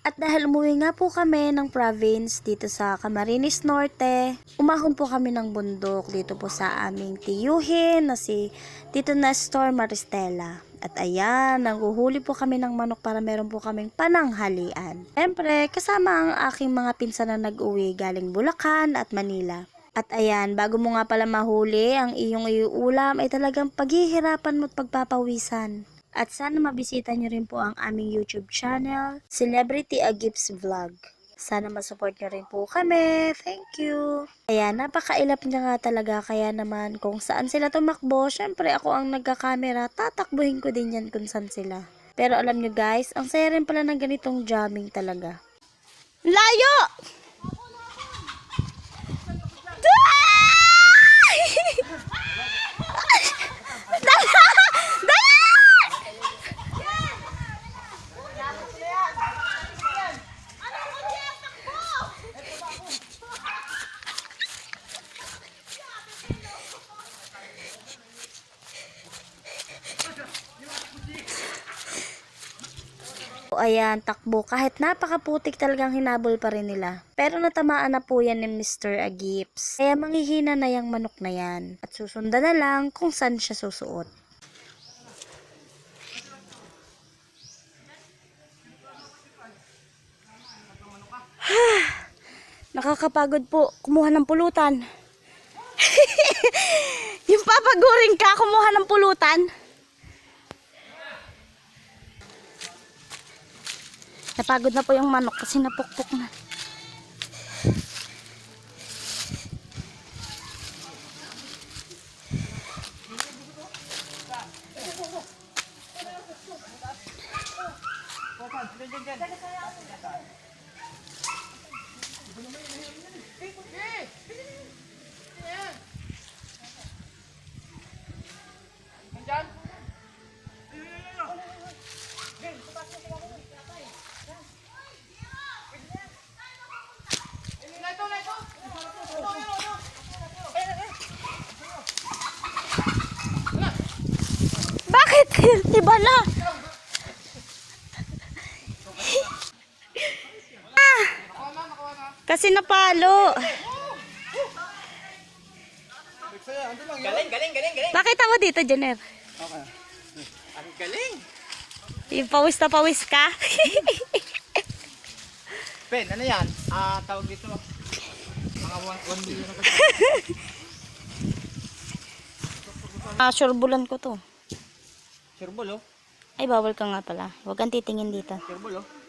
At dahil umuwi nga po kami ng province dito sa Camarines Norte, umahon po kami ng bundok dito po sa aming tiyuhin na si Tito Nestor Maristela. At ayan, nanghuhuli po kami ng manok para meron po kaming pananghalian. Siyempre, kasama ang aking mga pinsan na nag-uwi galing Bulacan at Manila. At ayan, bago mo nga pala mahuli, ang iyong iuulam ay talagang paghihirapan mo at pagpapawisan. At sana mabisita nyo rin po ang aming YouTube channel, Celebrity Agips Vlog. Sana masupport nyo rin po kami. Thank you. Kaya napakailap niya nga talaga. Kaya naman kung saan sila tumakbo, syempre ako ang nagkakamera, tatakbuhin ko din yan kung saan sila. Pero alam nyo guys, ang saya rin pala ng ganitong jamming talaga. Layo! Ayan, takbo. Kahit napakaputik talagang hinabol pa rin nila. Pero natamaan na po yan ni Mr. Agips. Kaya manghihina na yung manok na yan. At susundan na lang kung saan siya susuot. Nakakapagod po kumuha ng pulutan. yung papaguring ka, kumuha ng pulutan. Napagod na po yung manok kasi napukpok na. Bakit? Iba na. ah, kasi napalo. Galing, galing, galing, galing. Bakit ako dito, Jenner? Ang galing. Yung pawis na pawis ka? Ben, ano yan? Ah, tawag dito. Mga 1 million ah, surbulan ko to. Sirbol, oh. Ay, bawal ka nga pala. Huwag kang titingin dito. Sirbol, oh.